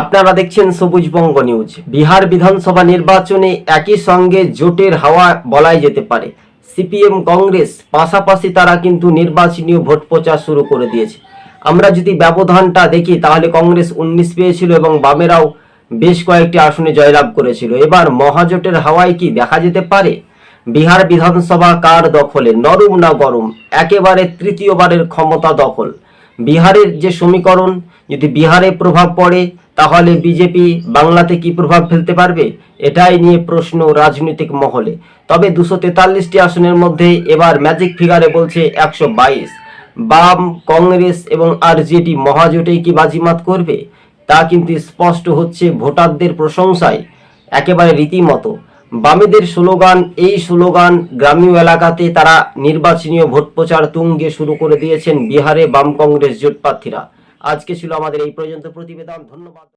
আপনারা দেখছেন সবুজ বঙ্গ নিউজ। বিহার বিধানসভা নির্বাচনে একই সঙ্গে জোটের হাওয়া বলাই যেতে পারে। সিপিএম কংগ্রেস, পাশাপাশি তারা কিন্তু নির্বাচনীয় ভোট প্রচার শুরু করে দিয়েছে। আমরা যদি ব্যবধানটা দেখি, তাহলে কংগ্রেস উনিশ পেয়েছিল এবং বামেরাও বেশ কয়েকটি আসনে জয়লাভ করেছিল। এবার মহাজোটের হাওয়ায় কি দেখা যেতে পারে? বিহার বিধানসভা কার দখলে? নরম না গরম? একেবারে তৃতীয়বারের ক্ষমতা দখল। বিহারের যে সমীকরণ, যদি বিহারে প্রভাব পড়ে তাহলে বিজেপি বাংলাতে কি প্রভাব ফেলতে পারবে? এটাই নিয়ে প্রশ্ন রাজনৈতিক মহলে। তবে দুশো তেতাল্লিশটি আসনের মধ্যে এবার ম্যাজিক ফিগারে বলছে একশো বাইশ। বাম, কংগ্রেস এবং আরজেডি মহাজোটেই কি বাজিমাত করবে? তা কিন্তু স্পষ্ট হচ্ছে ভোটারদের প্রশংসায়। একেবারে রীতিমতো। বামেদের স্লোগান, এই স্লোগান গ্রামীণ এলাকাতে তারা নির্বাচনীয় ভোট প্রচার তুঙ্গে শুরু করে দিয়েছেন বিহারে বাম কংগ্রেস জোট প্রার্থীরা। আজকে ছিল আমাদের এই পর্যন্ত প্রতিবেদন ধন্যবাদ।